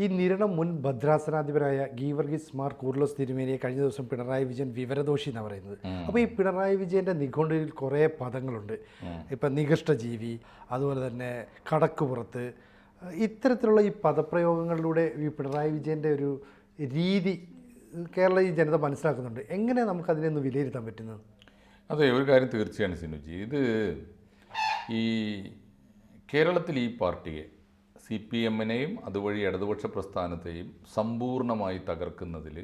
ഈ നിരണം മുൻ ഭദ്രാസനാധിപരായ ഗീവർഗീസ് മാർ കൂർലോസ് തിരുമേനിയെ കഴിഞ്ഞ ദിവസം പിണറായി വിജയൻ വിവരദോഷി എന്നാണ് പറയുന്നത്. അപ്പോൾ ഈ പിണറായി വിജയന്റെ നിഘണ്ടുവിൽ കുറേ പദങ്ങളുണ്ട്. ഇപ്പം നികഷ്ടജീവി അതുപോലെ തന്നെ കടക്കുപുറത്ത് ഇത്തരത്തിലുള്ള ഈ പദപ്രയോഗങ്ങളിലൂടെ ഈ പിണറായി വിജയന്റെ ഒരു രീതി കേരള ഈ ജനത മനസ്സിലാക്കുന്നുണ്ട്. എങ്ങനെ നമുക്കതിനെ ഒന്ന് വിലയിരുത്താൻ പറ്റുന്നത് അതെ ഒരു കാര്യം തീർച്ചയാണ് സിനുജി. ഇത് ഈ കേരളത്തിൽ ഈ പാർട്ടിയെ സി പി എമ്മിനെയും അതുവഴി ഇടതുപക്ഷ പ്രസ്ഥാനത്തെയും സമ്പൂർണമായി തകർക്കുന്നതിൽ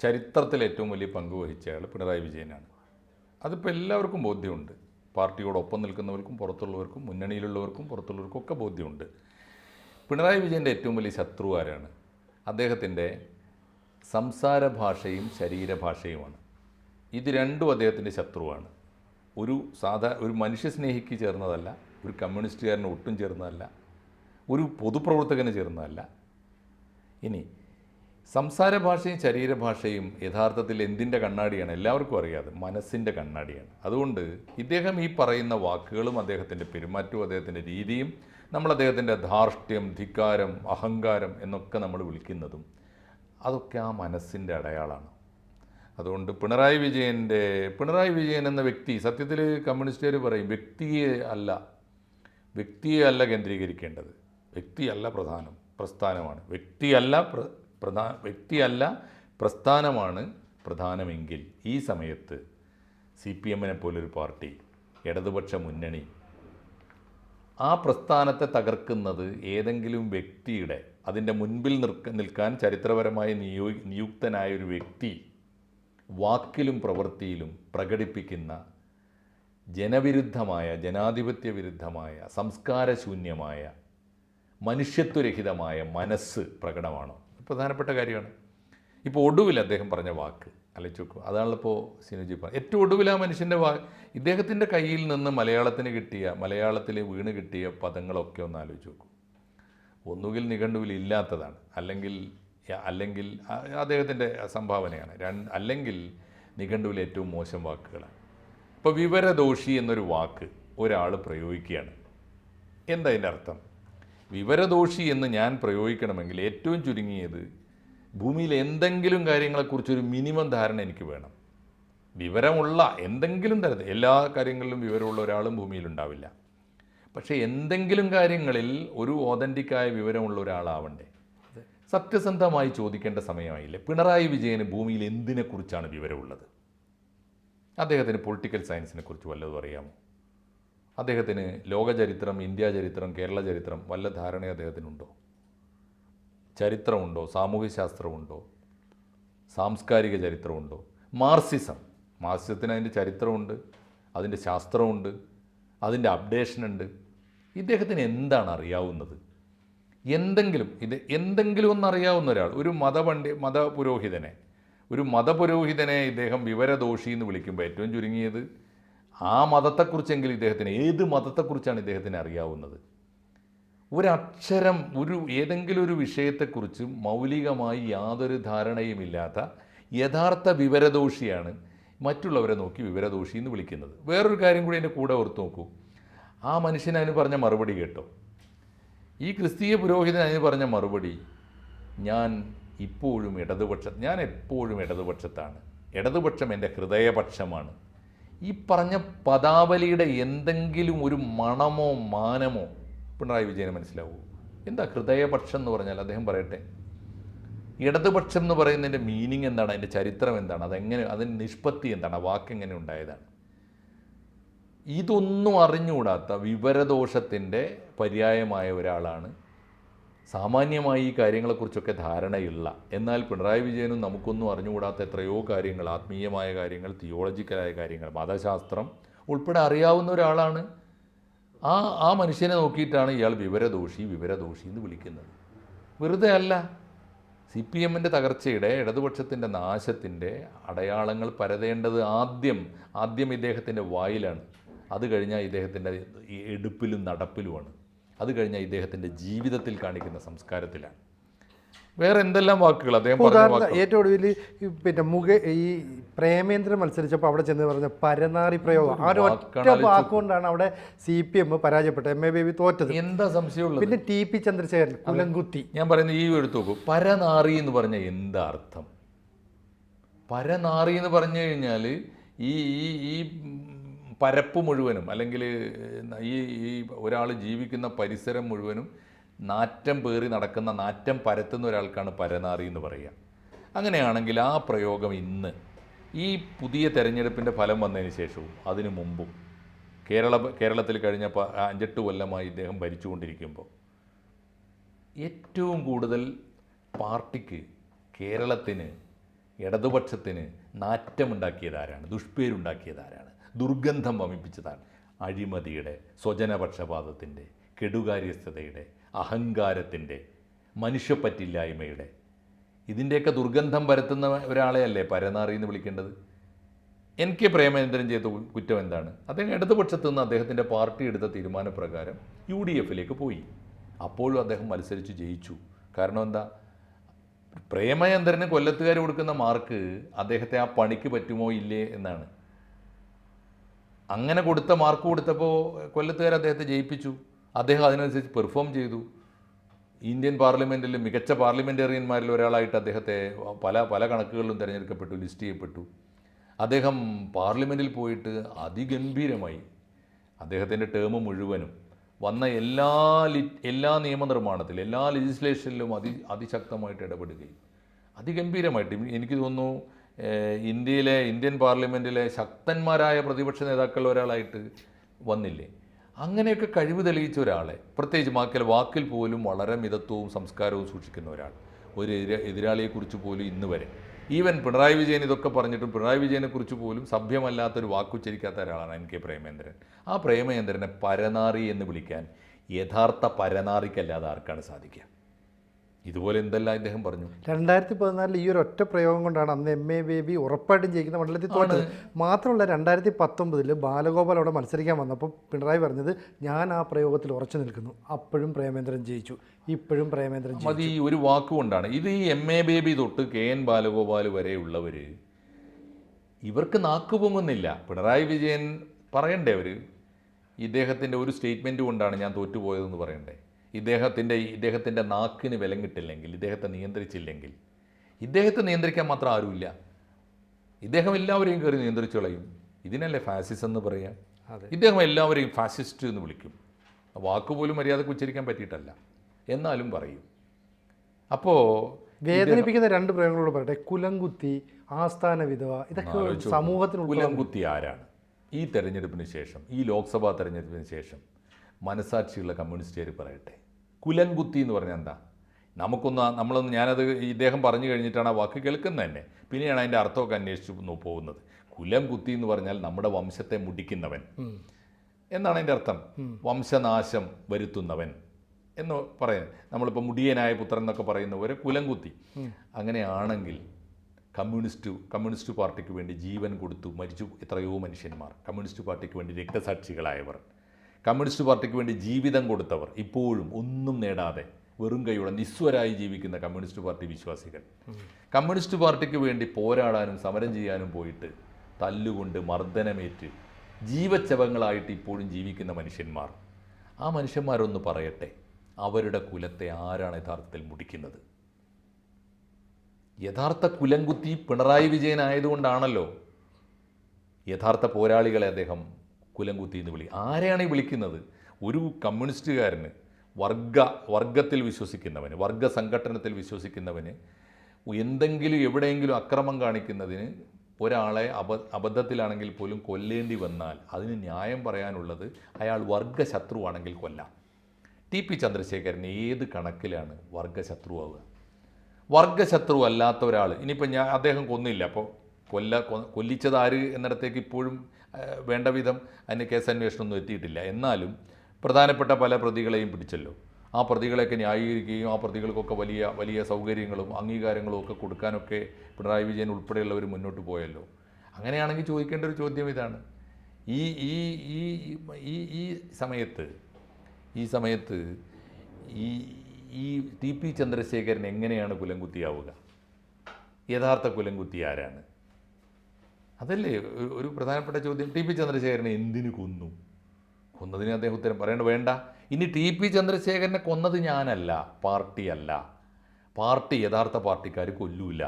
ചരിത്രത്തിൽ ഏറ്റവും വലിയ പങ്ക് വഹിച്ചയാൾ പിണറായി വിജയനാണ്. അതിപ്പോൾ എല്ലാവർക്കും ബോധ്യമുണ്ട്. പാർട്ടിയോടൊപ്പം നിൽക്കുന്നവർക്കും പുറത്തുള്ളവർക്കും മുന്നണിയിലുള്ളവർക്കും പുറത്തുള്ളവർക്കും ഒക്കെ ബോധ്യമുണ്ട്. പിണറായി വിജയന്റെ ഏറ്റവും വലിയ ശത്രു ആരാണ്? അദ്ദേഹത്തിന്റെ സംസാര ഭാഷയും ശരീരഭാഷയുമാണ്. ഇത് രണ്ടും അദ്ദേഹത്തിന്റെ ശത്രുവാണ്. ഒരു സാധാ ഒരു മനുഷ്യസ്നേഹിക്ക് ചേർന്നതല്ല ഒരു കമ്മ്യൂണിസ്റ്റുകാരന് ഒട്ടും ചേർന്നതല്ല ഒരു പൊതുപ്രവർത്തകന് ചേർന്നതല്ല. ഇനി സംസാര ഭാഷയും ശരീരഭാഷയും യഥാർത്ഥത്തിൽ എന്തിന്റെ കണ്ണാടിയാണ്? എല്ലാവർക്കും അറിയാതെ മനസ്സിന്റെ കണ്ണാടിയാണ്. അതുകൊണ്ട് ഇദ്ദേഹം ഈ പറയുന്ന വാക്കുകളും അദ്ദേഹത്തിന്റെ പെരുമാറ്റവും അദ്ദേഹത്തിന്റെ രീതിയും നമ്മൾ അദ്ദേഹത്തിന്റെ ധാർഷ്ട്യം ധിക്കാരം അഹങ്കാരം എന്നൊക്കെ നമ്മൾ വിളിക്കുന്നതും അതൊക്കെ ആ മനസ്സിന്റെ അടയാളമാണ്. അതുകൊണ്ട് പിണറായി വിജയന്റെ പിണറായി വിജയൻ എന്ന വ്യക്തി സത്യത്തിൽ കമ്മ്യൂണിസ്റ്റുകാർ പറയും വ്യക്തിയെ അല്ല വ്യക്തിയെ അല്ല കേന്ദ്രീകരിക്കേണ്ടത്. വ്യക്തിയല്ല പ്രധാനം പ്രസ്ഥാനമാണ്. വ്യക്തിയല്ല പ്ര വ്യക്തിയല്ല പ്രസ്ഥാനമാണ് പ്രധാനമെങ്കിൽ ഈ സമയത്ത് സി പി എമ്മിനെ പോലൊരു പാർട്ടി ഇടതുപക്ഷ മുന്നണി ആ പ്രസ്ഥാനത്തെ തകർക്കുന്നത് ഏതെങ്കിലും വ്യക്തിയുടെ അതിന്റെ മുൻപിൽ നിൽക്ക നിൽക്കാൻ ചരിത്രപരമായി നിയോ നിയുക്തനായ ഒരു വ്യക്തി വാക്കിലും പ്രവൃത്തിയിലും പ്രകടിപ്പിക്കുന്ന ജനവിരുദ്ധമായ ജനാധിപത്യ വിരുദ്ധമായ സംസ്കാരശൂന്യമായ മനുഷ്യത്വരഹിതമായ മനസ്സ് പ്രകടമാണ്. പ്രധാനപ്പെട്ട കാര്യമാണ്. ഇപ്പോൾ ഒടുവിൽ അദ്ദേഹം പറഞ്ഞ വാക്ക് അലച്ചുക്കു അതാണല്ലോ ഇപ്പോൾ സിനുജി പറഞ്ഞത്. ഏറ്റവും ഒടുവിൽ ആ മനുഷ്യന്റെ വാ ഇദ്ദേഹത്തിന്റെ കയ്യിൽ നിന്ന് മലയാളത്തിന് കിട്ടിയ മലയാളത്തിൽ വീണ് കിട്ടിയ പദങ്ങളൊക്കെ ഒന്ന് ആലോചിച്ച് നോക്കൂ. ഒന്നുകിൽ നിഘണ്ടുവിൽ ഇല്ലാത്തതാണ് അല്ലെങ്കിൽ അല്ലെങ്കിൽ അദ്ദേഹത്തിന്റെ സംഭാവനയാണ്. രണ്ട് അല്ലെങ്കിൽ നിഘണ്ടുവിൽ ഏറ്റവും മോശം വാക്കുകളാണ്. ഇപ്പോൾ വിവരദോഷി എന്നൊരു വാക്ക് ഒരാൾ പ്രയോഗിക്കുകയാണ്. എന്താ അതിന്റെ അർത്ഥം? വിവരദോഷി എന്ന് ഞാൻ പ്രയോഗിക്കണമെങ്കിൽ ഏറ്റവും ചുരുങ്ങിയത് ഭൂമിയിൽ എന്തെങ്കിലും കാര്യങ്ങളെക്കുറിച്ചൊരു മിനിമം ധാരണ എനിക്ക് വേണം. വിവരമുള്ള എന്തെങ്കിലും തരത്തിൽ എല്ലാ കാര്യങ്ങളിലും വിവരമുള്ള ഒരാളും ഭൂമിയിലുണ്ടാവില്ല പക്ഷേ എന്തെങ്കിലും കാര്യങ്ങളിൽ ഒരു ഓതന്റിക്കായ വിവരമുള്ള ഒരാളാവണ്ടേ? സത്യസന്ധമായി ചോദിക്കേണ്ട സമയമായില്ലേ? പിണറായി വിജയന് ഭൂമിയിൽ എന്തിനെക്കുറിച്ചാണ് വിവരമുള്ളത്? അദ്ദേഹത്തിന് പൊളിറ്റിക്കൽ സയൻസിനെ കുറിച്ച് വല്ലതും അറിയാമോ? അദ്ദേഹത്തിന് ലോകചരിത്രം ഇന്ത്യ ചരിത്രം കേരള ചരിത്രം വല്ല ധാരണ അദ്ദേഹത്തിനുണ്ടോ? ചരിത്രമുണ്ടോ? സാമൂഹ്യശാസ്ത്രമുണ്ടോ? സാംസ്കാരിക ചരിത്രമുണ്ടോ? മാർസിസം. മാർസിസത്തിന് അതിന്റെ ചരിത്രമുണ്ട് അതിന്റെ ശാസ്ത്രമുണ്ട് അതിന്റെ അപ്ഡേഷനുണ്ട്. ഇദ്ദേഹത്തിന് എന്താണ് അറിയാവുന്നത്? എന്തെങ്കിലും ഇത് എന്തെങ്കിലും ഒന്നറിയാവുന്ന ഒരാൾ ഒരു മതപണ്ഡി മതപുരോഹിതനെ ഒരു മതപുരോഹിതനെ ഇദ്ദേഹം വിവരദോഷി എന്ന് വിളിക്കുമ്പോൾ ഏറ്റവും ചുരുങ്ങിയത് ആ മതത്തെക്കുറിച്ചെങ്കിലും ഇദ്ദേഹത്തിന് ഏത് മതത്തെക്കുറിച്ചാണ് ഇദ്ദേഹത്തിന് അറിയാവുന്നത്? ഒരക്ഷരം ഒരു ഏതെങ്കിലും ഒരു വിഷയത്തെക്കുറിച്ച് മൗലികമായി യാതൊരു ധാരണയുമില്ലാത്ത യഥാർത്ഥ വിവരദോഷിയാണ് മറ്റുള്ളവരെ നോക്കി വിവരദോഷി എന്ന് വിളിക്കുന്നത്. വേറൊരു കാര്യം കൂടി എന്റെ കൂടെ ഓർത്ത് നോക്കൂ. ആ മനുഷ്യൻ അതിന് പറഞ്ഞ മറുപടി കേട്ടോ. ഈ ക്രിസ്തീയ പുരോഹിതൻ അതിന് പറഞ്ഞ മറുപടി ഞാൻ ഇപ്പോഴും ഇടതുപക്ഷ ഞാൻ എപ്പോഴും ഇടതുപക്ഷത്താണ്. ഇടതുപക്ഷം എന്റെ ഹൃദയപക്ഷമാണ്. ഈ പറഞ്ഞ പദാവലിയുടെ എന്തെങ്കിലും ഒരു മണമോ മാനമോ പിണറായി വിജയന് മനസ്സിലാവൂ? എന്താ ഹൃദയപക്ഷം എന്ന് പറഞ്ഞാൽ അദ്ദേഹം പറയട്ടെ. ഇടതുപക്ഷം എന്ന് പറയുന്നതിന്റെ മീനിങ് എന്താണ്? അതിന്റെ ചരിത്രം എന്താണ്? അതെങ്ങനെ അതിന്റെ നിഷ്പത്തി എന്താണ്? വാക്ക് എങ്ങനെ ഉണ്ടായതാണ്? ഇതൊന്നും അറിഞ്ഞുകൂടാത്ത വിവരദോഷത്തിന്റെ പര്യായമായ ഒരാളാണ് സാമാന്യമായി ഈ കാര്യങ്ങളെക്കുറിച്ചൊക്കെ ധാരണയുള്ള എന്നാൽ പിണറായി വിജയനും നമുക്കൊന്നും അറിഞ്ഞുകൂടാത്ത എത്രയോ കാര്യങ്ങൾ ആത്മീയമായ കാര്യങ്ങൾ തിയോളജിക്കലായ കാര്യങ്ങൾ മതശാസ്ത്രം ഉൾപ്പെടെ അറിയാവുന്ന ഒരാളാണ്. ആ ആ മനുഷ്യനെ നോക്കിയിട്ടാണ് ഇയാൾ വിവരദോഷി വിവരദോഷി എന്ന് വിളിക്കുന്നത്. വെറുതെ അല്ല. സി പി എമ്മിന്റെ തകർച്ചയുടെ ഇടതുപക്ഷത്തിന്റെ നാശത്തിന്റെ അടയാളങ്ങൾ പരതേണ്ടത് ആദ്യം ആദ്യം ഇദ്ദേഹത്തിന്റെ വായിലാണ്. അത് കഴിഞ്ഞാൽ ഇദ്ദേഹത്തിന്റെ എടുപ്പിലും നടപ്പിലുമാണ്. അത് കഴിഞ്ഞാൽ ഇദ്ദേഹത്തിന്റെ ജീവിതത്തിൽ കാണിക്കുന്ന സംസ്കാരത്തിലാണ്. വേറെ എന്തെല്ലാം വാക്കുകൾ? അദ്ദേഹം ഏറ്റവും ഒടുവിൽ പിന്നെ മുഖ ഈ പ്രേമേന്ദ്രൻ മത്സരിച്ചപ്പോൾ അവിടെ ചെന്ന് പറഞ്ഞ പരനാറി പ്രയോഗം. ആ ഒരു ഒറ്റ വാക്കുകൊണ്ടാണ് അവിടെ സി പി എം പരാജയപ്പെട്ടത്. എം എ ബേബി തോറ്റത്. എന്താ സംശയമുള്ളത്? പിന്നെ ടി പി ചന്ദ്രശേഖരൻ കുലംകുത്തി ഞാൻ പറയുന്നത് ഈ എടുത്തു നോക്കൂ. പരനാറി എന്ന് പറഞ്ഞ എന്താ അർത്ഥം? പരനാറി എന്ന് പറഞ്ഞു കഴിഞ്ഞാൽ ഈ ഈ ഈ പരപ്പ് മുഴുവനും അല്ലെങ്കിൽ ഈ ഈ ഒരാൾ ജീവിക്കുന്ന പരിസരം മുഴുവനും നാറ്റം പേറി നടക്കുന്ന നാറ്റം പരത്തുന്ന ഒരാൾക്കാണ് പരനാറി എന്ന് പറയുക. അങ്ങനെയാണെങ്കിൽ ആ പ്രയോഗം ഇന്ന് ഈ പുതിയ തെരഞ്ഞെടുപ്പിന്റെ ഫലം വന്നതിന് ശേഷവും അതിനു മുമ്പും കേരള കേരളത്തിൽ കഴിഞ്ഞ അഞ്ചെട്ട് കൊല്ലമായി ഇദ്ദേഹം ഭരിച്ചുകൊണ്ടിരിക്കുമ്പോൾ ഏറ്റവും കൂടുതൽ പാർട്ടിക്ക് കേരളത്തിന് ഇടതുപക്ഷത്തിന് നാറ്റമുണ്ടാക്കിയതാരാണ് ദുഷ്പേരുണ്ടാക്കിയതാരാണ് ദുർഗന്ധം വമിപ്പിച്ചതാണ്. അഴിമതിയുടെ സ്വജനപക്ഷപാതത്തിന്റെ കെടുകാര്യസ്ഥതയുടെ അഹങ്കാരത്തിന്റെ മനുഷ്യപ്പറ്റില്ലായ്മയുടെ. ഇതിന്റെയൊക്കെ ദുർഗന്ധം പരത്തുന്ന ഒരാളെയല്ലേ പരനാറി എന്ന് വിളിക്കേണ്ടത്? എൻ കെ പ്രേമചന്ദ്രൻ ചെയ്ത കുറ്റം എന്താണ്? അദ്ദേഹം ഇടതുപക്ഷത്തു നിന്ന് അദ്ദേഹത്തിന്റെ പാർട്ടി എടുത്ത തീരുമാനപ്രകാരം യു ഡി എഫിലേക്ക് പോയി. അപ്പോഴും അദ്ദേഹം മത്സരിച്ച് ജയിച്ചു. കാരണം എന്താ? പ്രേമചന്ദ്രന് കൊല്ലത്തുകാർ കൊടുക്കുന്ന മാർക്ക് അദ്ദേഹത്തെ ആ പണിക്ക് പറ്റുമോ ഇല്ലേ എന്നാണ്. അങ്ങനെ കൊടുത്ത മാർക്ക് കൊടുത്തപ്പോൾ കൊല്ലത്തുകാർ അദ്ദേഹത്തെ ജയിപ്പിച്ചു. അദ്ദേഹം അതിനനുസരിച്ച് പെർഫോം ചെയ്തു. ഇന്ത്യൻ പാർലമെന്റിൽ മികച്ച പാർലമെന്റേറിയന്മാരിൽ ഒരാളായിട്ട് അദ്ദേഹത്തെ പല പല കണക്കുകളിലും തിരഞ്ഞെടുക്കപ്പെട്ടു ലിസ്റ്റ് ചെയ്യപ്പെട്ടു. അദ്ദേഹം പാർലമെന്റിൽ പോയിട്ട് അതിഗംഭീരമായി അദ്ദേഹത്തിന്റെ ടേം മുഴുവനും വന്ന എല്ലാ ലി എല്ലാ നിയമനിർമ്മാണത്തിലും എല്ലാ ലെജിസ്ലേഷനിലും അതി അതിശക്തമായിട്ട് ഇടപെടുകയും. അതിഗംഭീരമായിട്ട്. എനിക്ക് തോന്നുന്നു ഇന്ത്യയിലെ ഇന്ത്യൻ പാർലമെന്റിലെ ശക്തന്മാരായ പ്രതിപക്ഷ നേതാക്കളിൽ ഒരാളായിട്ട് വന്നില്ലേ? അങ്ങനെയൊക്കെ കഴിവ് തെളിയിച്ച ഒരാളെ പ്രത്യേകിച്ച് മാക്കൽ വാക്കിൽ പോലും വളരെ മിതത്വവും സംസ്കാരവും സൂക്ഷിക്കുന്ന ഒരാൾ ഒരു എതിരാളിയെക്കുറിച്ച് പോലും ഇന്ന് വരെ. ഈവൻ പിണറായി വിജയൻ ഇതൊക്കെ പറഞ്ഞിട്ടും പിണറായി വിജയനെക്കുറിച്ച് പോലും സഭ്യമല്ലാത്തൊരു വാക്കുച്ചരിക്കാത്ത ഒരാളാണ് എൻ കെ പ്രേമേന്ദ്രൻ. ആ പ്രേമേന്ദ്രനെ പരനാറി എന്ന് വിളിക്കാൻ യഥാർത്ഥ പരനാറിക്കല്ലാതെ ആർക്കാണ് സാധിക്കുക? ഇതുപോലെ എന്തെല്ലാം ഇദ്ദേഹം പറഞ്ഞു? രണ്ടായിരത്തി പതിനാലിൽ ഈ ഒരു ഒറ്റ പ്രയോഗം കൊണ്ടാണ് അന്ന് എം എ ബേബി ഉറപ്പായിട്ടും ജയിക്കുന്ന മണ്ഡലത്തിൽ തോറ്റത്. മാത്രമല്ല രണ്ടായിരത്തി പത്തൊമ്പതിൽ ബാലഗോപാൽ അവിടെ മത്സരിക്കാൻ വന്നപ്പോൾ പിണറായി പറഞ്ഞത് ഞാൻ ആ പ്രയോഗത്തിൽ ഉറച്ചു നിൽക്കുന്നു. അപ്പോഴും പ്രേമേന്ദ്രൻ ജയിച്ചു. ഇപ്പോഴും പ്രേമേന്ദ്രൻ ജയിച്ചു അത് ഈ ഒരു വാക്കുകൊണ്ടാണ് ഇത് ഈ എം എ ബേബി തൊട്ട് കെ എൻ ബാലഗോപാൽ വരെയുള്ളവർ ഇവർക്ക് നാക്ക് പൊങ്ങുന്നില്ല. പിണറായി വിജയൻ പറയണ്ടേ അവർ ഇദ്ദേഹത്തിന്റെ ഒരു സ്റ്റേറ്റ്മെന്റ് കൊണ്ടാണ് ഞാൻ തോറ്റുപോയതെന്ന് പറയണ്ടേ? ഇദ്ദേഹത്തിന്റെ ഇദ്ദേഹത്തിന്റെ നാക്കിന് വിലങ്ങിട്ടില്ലെങ്കിൽ ഇദ്ദേഹത്തെ നിയന്ത്രിച്ചില്ലെങ്കിൽ ഇദ്ദേഹത്തെ നിയന്ത്രിക്കാൻ മാത്രം ആരുമില്ല. ഇദ്ദേഹം എല്ലാവരെയും കയറി നിയന്ത്രിച്ചു കളയും. ഇതിനല്ലേ ഫാസിസം എന്ന് പറയാം. ഇദ്ദേഹം എല്ലാവരെയും ഫാസിസ്റ്റ് എന്ന് വിളിക്കും. വാക്കുപോലും മര്യാദയ്ക്ക് ഉച്ചരിക്കാൻ പറ്റിയിട്ടല്ല. എന്നാലും പറയും. അപ്പോൾ വേദനിപ്പിക്കുന്ന രണ്ട് പ്രയോഗങ്ങളോട് പറയട്ടെ. കുലംകുത്തി ആസ്ഥാന വിധവ ഇതൊക്കെ സമൂഹത്തിന് കുലംകുത്തി ആരാണ്? ഈ തെരഞ്ഞെടുപ്പിന് ശേഷം ഈ ലോക്സഭാ തെരഞ്ഞെടുപ്പിന് ശേഷം മനസാക്ഷിയുള്ള കമ്മ്യൂണിസ്റ്റുകാർ പറയട്ടെ. കുലംകുത്തി എന്ന് പറഞ്ഞാൽ എന്താ? നമുക്കൊന്ന് നമ്മളൊന്ന് ഞാനത് ഇദ്ദേഹം പറഞ്ഞു കഴിഞ്ഞിട്ടാണ് ആ വാക്ക് കേൾക്കുന്നത് തന്നെ. പിന്നെയാണ് അതിന്റെ അർത്ഥമൊക്കെ അന്വേഷിച്ച് പോകുന്നത്. കുലം കുത്തി എന്ന് പറഞ്ഞാൽ നമ്മുടെ വംശത്തെ മുടിക്കുന്നവൻ. എന്നാണ് അതിന്റെ അർത്ഥം? വംശനാശം വരുത്തുന്നവൻ എന്ന് പറയാൻ. നമ്മളിപ്പോൾ മുടിയനായ പുത്രൻ എന്നൊക്കെ പറയുന്നവരെ കുലം കുത്തി അങ്ങനെയാണെങ്കിൽ കമ്മ്യൂണിസ്റ്റ് കമ്മ്യൂണിസ്റ്റ് പാർട്ടിക്ക് വേണ്ടി ജീവൻ കൊടുത്തു മരിച്ചു എത്രയോ മനുഷ്യന്മാർ. കമ്മ്യൂണിസ്റ്റ് പാർട്ടിക്ക് വേണ്ടി രക്തസാക്ഷികളായവർ. കമ്മ്യൂണിസ്റ്റ് പാർട്ടിക്ക് വേണ്ടി ജീവിതം കൊടുത്തവർ ഇപ്പോഴും ഒന്നും നേടാതെ വെറും കൈയുള്ള നിസ്വരായി ജീവിക്കുന്ന കമ്മ്യൂണിസ്റ്റ് പാർട്ടി വിശ്വാസികൾ. കമ്മ്യൂണിസ്റ്റ് പാർട്ടിക്ക് വേണ്ടി പോരാടാനും സമരം ചെയ്യാനും പോയിട്ട് തല്ലുകൊണ്ട് മർദ്ദനമേറ്റ് ജീവച്ചവങ്ങളായിട്ട് ഇപ്പോഴും ജീവിക്കുന്ന മനുഷ്യന്മാർ. ആ മനുഷ്യന്മാരൊന്ന് പറയട്ടെ അവരുടെ കുലത്തെ ആരാണ് യഥാർത്ഥത്തിൽ മുടിക്കുന്നത്? യഥാർത്ഥ കുലംകുത്തി പിണറായി വിജയൻ ആയതുകൊണ്ടാണല്ലോ യഥാർത്ഥ പോരാളികളെ അദ്ദേഹം കുലംകുത്തി എന്ന് വിളി ആരെയാണ് ഈ വിളിക്കുന്നത്? ഒരു കമ്മ്യൂണിസ്റ്റുകാരന് വർഗ വർഗത്തിൽ വിശ്വസിക്കുന്നവന് വർഗ സംഘടനത്തിൽ വിശ്വസിക്കുന്നവന് എന്തെങ്കിലും എവിടെയെങ്കിലും അക്രമം കാണിക്കുന്നതിന് ഒരാളെ അബ അബദ്ധത്തിലാണെങ്കിൽ പോലും കൊല്ലേണ്ടി വന്നാൽ അതിന് ന്യായം പറയാനുള്ളത് അയാൾ വർഗശത്രുവാണെങ്കിൽ കൊല്ലാം. ടി പി ചന്ദ്രശേഖരൻ ഏത് കണക്കിലാണ് വർഗശത്രുവാവുക? വർഗശത്രു അല്ലാത്ത ഒരാൾ ഇനിയിപ്പോൾ ഞാൻ അദ്ദേഹം കൊന്നില്ല. അപ്പോൾ കൊല്ല കൊ- കൊല്ലിച്ചത് ആര് എന്നിടത്തേക്ക് ഇപ്പോഴും വേണ്ട വിധം അതിന് കേസ് അന്വേഷണമൊന്നും എത്തിയിട്ടില്ല. എന്നാലും പ്രധാനപ്പെട്ട പല പ്രതികളെയും പിടിച്ചല്ലോ. ആ പ്രതികളെയൊക്കെ ന്യായീകരിക്കുകയും ആ പ്രതികൾക്കൊക്കെ വലിയ വലിയ സൗകര്യങ്ങളും അംഗീകാരങ്ങളും ഒക്കെ കൊടുക്കാനൊക്കെ പിണറായി വിജയൻ ഉൾപ്പെടെയുള്ളവർ മുന്നോട്ട് പോയല്ലോ. അങ്ങനെയാണെങ്കിൽ ചോദിക്കേണ്ട ഒരു ചോദ്യം ഇതാണ്. ഈ ഈ ഈ ഈ ഈ സമയത്ത് ഈ സമയത്ത് ഈ ഈ ടി പി ചന്ദ്രശേഖരൻ എങ്ങനെയാണ് കുലംകുത്തിയാവുക യഥാർത്ഥ കുലംകുത്തി ആരാണ്? അതല്ലേ? ഒരു- പ്രധാനപ്പെട്ട ചോദ്യം. ടി പി ചന്ദ്രശേഖരനെ എന്തിനു കൊന്നു? കൊന്നതിന് അദ്ദേഹം ഉത്തരം പറയേണ്ട വേണ്ട. ഇനി ടി പി ചന്ദ്രശേഖരനെ കൊന്നത് ഞാനല്ല പാർട്ടിയല്ല പാർട്ടി യഥാർത്ഥ പാർട്ടിക്കാർ കൊല്ലൂല.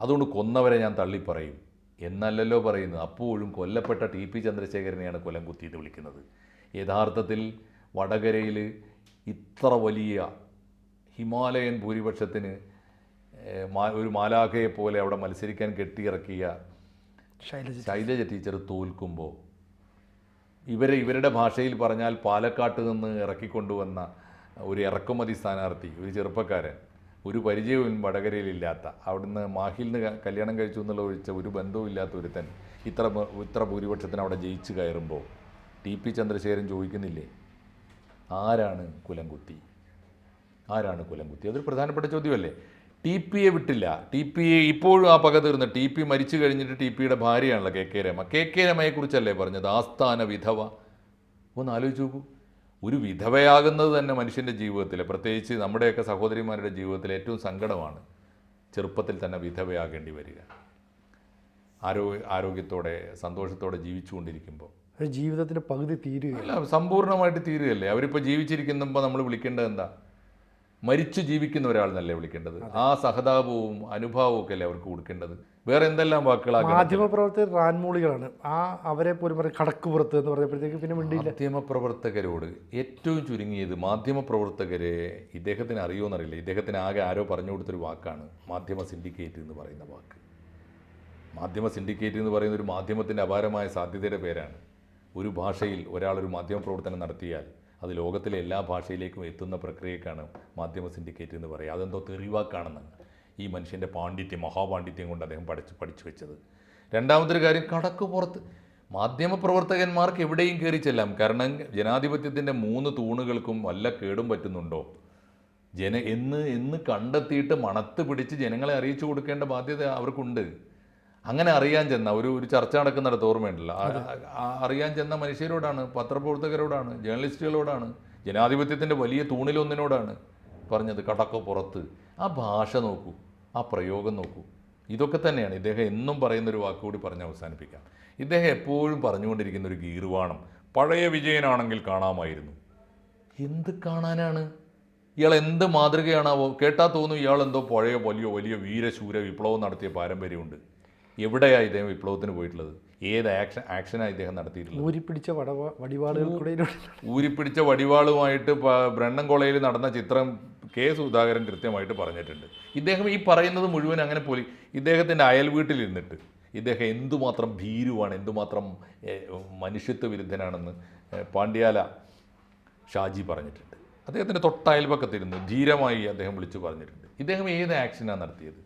അതുകൊണ്ട് കൊന്നവരെ ഞാൻ തള്ളിപ്പറയും. എന്നല്ലല്ലോ പറയുന്നത്. അപ്പോഴും കൊല്ലപ്പെട്ട ടി പി ചന്ദ്രശേഖരനെയാണ് കൊലം കുത്തിയത് വിളിക്കുന്നത്. യഥാർത്ഥത്തിൽ വടകരയിൽ ഇത്ര വലിയ ഹിമാലയൻ ഭൂരിപക്ഷത്തിന് ഒരു മാലാഖയെ പോലെ അവിടെ മത്സരിക്കാൻ കെട്ടിയിറക്കിയ ശൈലജ ടീച്ചർ. തോൽക്കുമ്പോൾ ഇവരെ ഇവരുടെ ഭാഷയിൽ പറഞ്ഞാൽ പാലക്കാട്ട് നിന്ന് ഇറക്കിക്കൊണ്ടുവന്ന ഒരു ഇറക്കുമതി സ്ഥാനാർത്ഥി ഒരു ചെറുപ്പക്കാരൻ ഒരു പരിചയവും വടകരയിലില്ലാത്ത അവിടുന്ന് മാഹിൽ നിന്ന് കല്യാണം കഴിച്ചു എന്നുള്ള ഒഴിച്ച ഒരു ബന്ധവും ഇല്ലാത്ത ഒരുത്തൻ ഇത്ര ഇത്ര ഭൂരിപക്ഷത്തിന് അവിടെ ജയിച്ച് കയറുമ്പോൾ ടി പി ചന്ദ്രശേഖരൻ ചോദിക്കുന്നില്ലേ? ആരാണ് കുലംകുത്തി? ആരാണ് കുലംകുത്തി? അതൊരു പ്രധാനപ്പെട്ട ചോദ്യമല്ലേ? ടി പിയെ വിട്ടില്ല. ടി പി ഇപ്പോഴും ആ പക തീർന്ന്. ടി പി മരിച്ചു കഴിഞ്ഞിട്ട് ടി പിയുടെ ഭാര്യയാണല്ലോ K K Rama. K K രമയെക്കുറിച്ചല്ലേ പറഞ്ഞത്? ആസ്ഥാന വിധവ. ഒന്ന് ആലോചിച്ച് നോക്കൂ. ഒരു വിധവയാകുന്നത് തന്നെ മനുഷ്യന്റെ ജീവിതത്തിൽ പ്രത്യേകിച്ച് നമ്മുടെയൊക്കെ സഹോദരിമാരുടെ ജീവിതത്തിൽ ഏറ്റവും സങ്കടമാണ് ചെറുപ്പത്തിൽ തന്നെ വിധവയാകേണ്ടി വരിക. ആരോഗ്യ ആരോഗ്യത്തോടെ സന്തോഷത്തോടെ ജീവിച്ചുകൊണ്ടിരിക്കുമ്പോൾ ജീവിതത്തിന്റെ ജീവിതത്തിന്റെ പകുതി തീരുകയില്ല? സമ്പൂർണമായിട്ട് തീരുകയല്ലേ? അവരിപ്പോൾ ജീവിച്ചിരിക്കുമ്പോൾ നമ്മൾ വിളിക്കേണ്ടത് എന്താ? മരിച്ചു ജീവിക്കുന്ന ഒരാളെന്നല്ലേ വിളിക്കേണ്ടത്? ആ സഹതാപവും അനുഭാവവും ഒക്കെ അല്ലേ അവർക്ക് കൊടുക്കേണ്ടത്? വേറെ എന്തെല്ലാം വാക്കുകളാകാം മാധ്യമപ്രവർത്തകർ റാൻമൂളികളാണ്. ആ അവരെ പോലും പറയും കടക്കുപുറത്ത് എന്ന് പറഞ്ഞപ്പോഴത്തേക്ക് പിന്നെ മിണ്ടിയില്ല. മാധ്യമപ്രവർത്തകരോട് ഏറ്റവും ചുരുങ്ങിയത് മാധ്യമപ്രവർത്തകരെ ഇദ്ദേഹത്തിന് അറിയുമെന്നറിയില്ല ഇദ്ദേഹത്തിന് ആകെ ആരോ പറഞ്ഞു കൊടുത്തൊരു വാക്കാണ് മാധ്യമ സിൻഡിക്കേറ്റ് എന്ന് പറയുന്ന വാക്ക്. മാധ്യമ സിൻഡിക്കേറ്റ് എന്ന് പറയുന്ന ഒരു മാധ്യമത്തിന്റെ അപാരമായ സാധ്യതയുടെ പേരാണ്. ഒരു ഭാഷയിൽ ഒരാളൊരു മാധ്യമപ്രവർത്തനം നടത്തിയാൽ അത് ലോകത്തിലെ എല്ലാ ഭാഷയിലേക്കും എത്തുന്ന പ്രക്രിയക്കാണ് മാധ്യമ സിൻഡിക്കേറ്റ് എന്ന് പറയുക. അതെന്തോ തെറിവാക്കാണെന്നാണ് ഈ മനുഷ്യന്റെ പാണ്ഡിത്യം മഹാപാണ്ഡിത്യം കൊണ്ട് അദ്ദേഹം പഠിച്ച് പഠിച്ചു വെച്ചത്. രണ്ടാമതൊരു കാര്യം കടക്ക് പുറത്ത്. മാധ്യമപ്രവർത്തകന്മാർക്ക് എവിടെയും കയറി ചെല്ലാം. കാരണം ജനാധിപത്യത്തിന്റെ മൂന്ന് തൂണുകൾക്കും വല്ല കേടും പറ്റുന്നുണ്ടോ? ജന എന്ന് എന്ന് കണ്ടെത്തിയിട്ട് മണത്ത് പിടിച്ച് ജനങ്ങളെ അറിയിച്ചു കൊടുക്കേണ്ട ബാധ്യത അവർക്കുണ്ട്. അങ്ങനെ അറിയാൻ ചെന്ന ഒരു ഒരു ചർച്ച നടക്കുന്നിടത്ത് ഓർമ്മയുണ്ടല്ലോ. അറിയാൻ ചെന്ന മനുഷ്യരോടാണ് പത്രപ്രവർത്തകരോടാണ് ജേർണലിസ്റ്റുകളോടാണ് ജനാധിപത്യത്തിന്റെ വലിയ തൂണിലൊന്നിനോടാണ് പറഞ്ഞത് കടക്ക പുറത്ത്. ആ ഭാഷ നോക്കൂ ആ പ്രയോഗം നോക്കൂ. ഇതൊക്കെ തന്നെയാണ് ഇദ്ദേഹം എന്നും പറയുന്നൊരു വാക്കുകൂടി പറഞ്ഞ് അവസാനിപ്പിക്കാം. ഇദ്ദേഹം എപ്പോഴും പറഞ്ഞുകൊണ്ടിരിക്കുന്ന ഒരു ഗീർവാണം പഴയ വിജയനാണെങ്കിൽ കാണാമായിരുന്നു. എന്ത് കാണാനാണ്? ഇയാൾ എന്ത് മാതൃകയാണാവോ? കേട്ടാൽ തോന്നും ഇയാൾ എന്തോ പഴയ വലിയ വലിയ വീരശൂര വിപ്ലവം നടത്തിയ പാരമ്പര്യമുണ്ട്. എവിടെയാണ് ഇദ്ദേഹം വിപ്ലവത്തിന് പോയിട്ടുള്ളത്? ഏത് ആക്ഷൻ ആക്ഷനാണ് ഇദ്ദേഹം നടത്തിയിട്ടുള്ളത്? ഊരിപ്പിടിച്ച വടിവാളുമായിട്ട് ബ്രണ്ണൻ കോളേജിൽ നടന്ന ചിത്രം കെ സുധാകരൻ കൃത്യമായിട്ട് പറഞ്ഞിട്ടുണ്ട്. ഇദ്ദേഹം ഈ പറയുന്നത് മുഴുവൻ അങ്ങനെ പോലെ ഇദ്ദേഹത്തിന്റെ അയൽ വീട്ടിലിരുന്നിട്ട് ഇദ്ദേഹം എന്തുമാത്രം ഭീരുവാണ് എന്തുമാത്രം മനുഷ്യത്വ വിരുദ്ധനാണെന്ന് പാണ്ഡ്യാല ഷാജി പറഞ്ഞിട്ടുണ്ട്. അദ്ദേഹത്തിന്റെ തൊട്ടയൽപക്കത്തിരുന്ന് ധീരമായി അദ്ദേഹം വിളിച്ചു പറഞ്ഞിട്ടുണ്ട്. ഇദ്ദേഹം ഏത് ആക്ഷനാണ് നടത്തിയത്?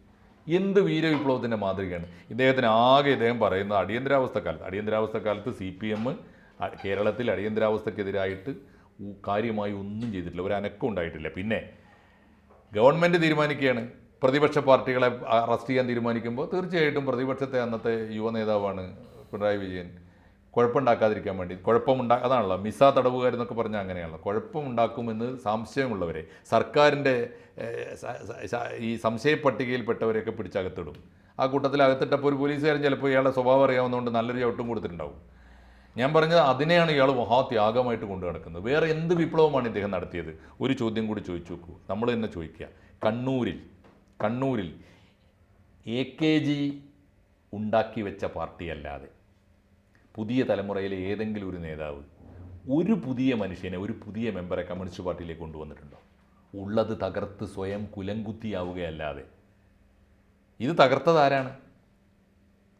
എന്ത് വീരവിപ്ലവത്തിന്റെ മാതൃകയാണ്? ഇദ്ദേഹത്തിന് ആകെ ഇദ്ദേഹം പറയുന്നത് അടിയന്തരാവസ്ഥ കാലത്ത് അടിയന്തരാവസ്ഥ കാലത്ത് സി പി എം കേരളത്തിൽ അടിയന്തരാവസ്ഥക്കെതിരായിട്ട് കാര്യമായി ഒന്നും ചെയ്തിട്ടില്ല. ഒരു അനക്കം ഉണ്ടായിട്ടില്ല. പിന്നെ ഗവൺമെന്റ് തീരുമാനിക്കുകയാണ്. പ്രതിപക്ഷ പാർട്ടികളെ അറസ്റ്റ് ചെയ്യാൻ തീരുമാനിക്കുമ്പോൾ തീർച്ചയായിട്ടും പ്രതിപക്ഷത്തെ അന്നത്തെ യുവ നേതാവാണ് പിണറായി വിജയൻ. കുഴപ്പമുണ്ടാക്കാതിരിക്കാൻ വേണ്ടി. കുഴപ്പമുണ്ടാ അതാണല്ലോ. മിസ തടവുകാരെന്നൊക്കെ പറഞ്ഞാൽ അങ്ങനെയാണല്ലോ. കുഴപ്പമുണ്ടാക്കുമെന്ന് സംശയമുള്ളവരെ സർക്കാരിന്റെ ഈ സംശയ പട്ടികയിൽപ്പെട്ടവരെയൊക്കെ പിടിച്ചകത്തിടും. ആ കൂട്ടത്തിൽ അകത്തിട്ടപ്പോൾ ഒരു പോലീസുകാരൻ ചിലപ്പോൾ ഇയാളുടെ സ്വഭാവം അറിയാവുന്നതുകൊണ്ട് നല്ലൊരു ചവിട്ടും കൊടുത്തിട്ടുണ്ടാവും. ഞാൻ പറഞ്ഞത് അതിനെയാണ് ഇയാൾ മഹാത്യാഗമായിട്ട് കൊണ്ടു നടക്കുന്നത്. വേറെ എന്ത് വിപ്ലവമാണ് ഇദ്ദേഹം നടത്തിയത്? ഒരു ചോദ്യം കൂടി ചോദിച്ചു നോക്കൂ നമ്മൾ തന്നെ ചോദിക്കുക. കണ്ണൂരിൽ കണ്ണൂരിൽ എ കെ ജി ഉണ്ടാക്കി വെച്ച പാർട്ടിയല്ലാതെ പുതിയ തലമുറയിലെ ഏതെങ്കിലും ഒരു നേതാവ് ഒരു പുതിയ മനുഷ്യനെ ഒരു പുതിയ മെമ്പറെ കമ്മ്യൂണിസ്റ്റ് പാർട്ടിയിലേക്ക് കൊണ്ടുവന്നിട്ടുണ്ടോ? ഉള്ളത് തകർത്ത് സ്വയം കുലംകുത്തിയാവുകയല്ലാതെ. ഇത് തകർത്തതാരാണ്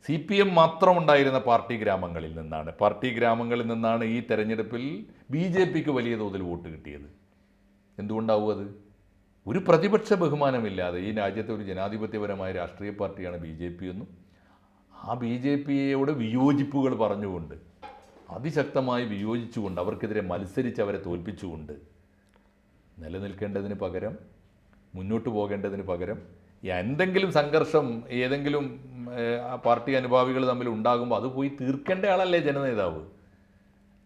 സി പി എം മാത്രമുണ്ടായിരുന്ന പാർട്ടി ഗ്രാമങ്ങളിൽ നിന്നാണ്. പാർട്ടി ഗ്രാമങ്ങളിൽ നിന്നാണ് ഈ തെരഞ്ഞെടുപ്പിൽ ബി ജെ പിക്ക് വലിയ തോതിൽ വോട്ട് കിട്ടിയത്. എന്തുകൊണ്ടാവും അത്? ഒരു പ്രതിപക്ഷ ബഹുമാനമില്ലാതെ ഈ രാജ്യത്തെ ഒരു ജനാധിപത്യപരമായ രാഷ്ട്രീയ പാർട്ടിയാണ് ബി ജെ പി എന്നും ആ ബി ജെ പിയോട് വിയോജിപ്പുകൾ പറഞ്ഞുകൊണ്ട് അതിശക്തമായി വിയോജിച്ചുകൊണ്ട് അവർക്കെതിരെ മത്സരിച്ച് അവരെ തോൽപ്പിച്ചുകൊണ്ട് നിലനിൽക്കേണ്ടതിന് പകരം മുന്നോട്ട് പോകേണ്ടതിന് പകരം എന്തെങ്കിലും സംഘർഷം ഏതെങ്കിലും പാർട്ടി അനുഭാവികൾ തമ്മിൽ ഉണ്ടാകുമ്പോൾ അത് പോയി തീർക്കേണ്ട ആളല്ലേ ജനനേതാവ്?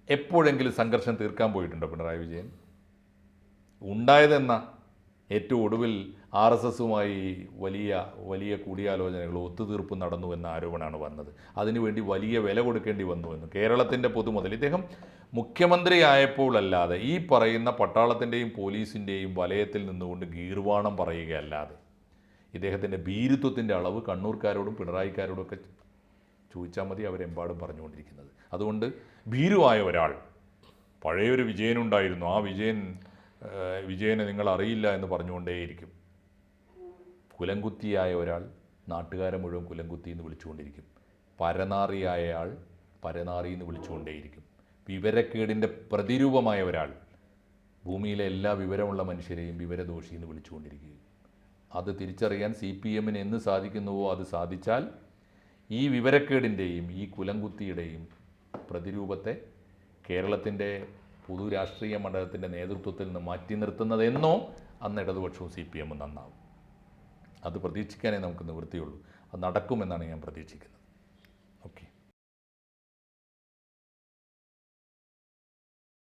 എപ്പോഴെങ്കിലും സംഘർഷം തീർക്കാൻ പോയിട്ടുണ്ടോ പിണറായി വിജയൻ? ഉണ്ടായതെന്ന ഏറ്റവും ഒടുവിൽ ആർ എസ് എസുമായി വലിയ വലിയ കൂടിയാലോചനകൾ ഒത്തുതീർപ്പ് നടന്നു എന്ന ആരോപണമാണ് വന്നത്. അതിനുവേണ്ടി വലിയ വില കൊടുക്കേണ്ടി വന്നു എന്ന്. കേരളത്തിന്റെ പൊതുമുതൽ ഇദ്ദേഹം മുഖ്യമന്ത്രിയായപ്പോഴല്ലാതെ ഈ പറയുന്ന പട്ടാളത്തിന്റെയും പോലീസിന്റെയും വലയത്തിൽ നിന്നുകൊണ്ട് ഗീർവാണം പറയുകയല്ലാതെ ഇദ്ദേഹത്തിന്റെ ഭീരുത്വത്തിന്റെ അളവ് കണ്ണൂർക്കാരോടും പിണറായിക്കാരോടും ഒക്കെ ചോദിച്ചാൽ മതി അവരെമ്പാടും പറഞ്ഞുകൊണ്ടിരിക്കുന്നത്. അതുകൊണ്ട് ഭീരുവായ ഒരാൾ പഴയൊരു വിജയനുണ്ടായിരുന്നു. ആ വിജയൻ വിജയനെ നിങ്ങൾ അറിയില്ല എന്ന് പറഞ്ഞുകൊണ്ടേയിരിക്കും. കുലംകുത്തിയായ ഒരാൾ നാട്ടുകാരെ മുഴുവൻ കുലംകുത്തി എന്ന് വിളിച്ചുകൊണ്ടിരിക്കും. പരനാറിയായ ആൾ പരനാറി എന്ന് വിളിച്ചുകൊണ്ടേയിരിക്കും. വിവരക്കേടിന്റെ പ്രതിരൂപമായ ഒരാൾ ഭൂമിയിലെ എല്ലാ വിവരമുള്ള മനുഷ്യരെയും വിവരദോഷി എന്ന് വിളിച്ചുകൊണ്ടിരിക്കുകയും. അത് തിരിച്ചറിയാൻ സി പി എമ്മിന് എന്ന് സാധിക്കുന്നുവോ അത് സാധിച്ചാൽ ഈ വിവരക്കേടിന്റെയും ഈ കുലംകുത്തിയുടെയും പ്രതിരൂപത്തെ കേരളത്തിന്റെ പൊതു രാഷ്ട്രീയ മണ്ഡലത്തിന്റെ നേതൃത്വത്തിൽ നിന്ന് മാറ്റി നിർത്തുന്നതെന്നോ അന്ന് ഇടതുപക്ഷവും സി പി എമ്മും നന്നാവും. അത് പ്രതീക്ഷിക്കാനേ നമുക്ക് നിവൃത്തിയുള്ളൂ. അത് നടക്കുമെന്നാണ് ഞാൻ പ്രതീക്ഷിക്കുന്നത്.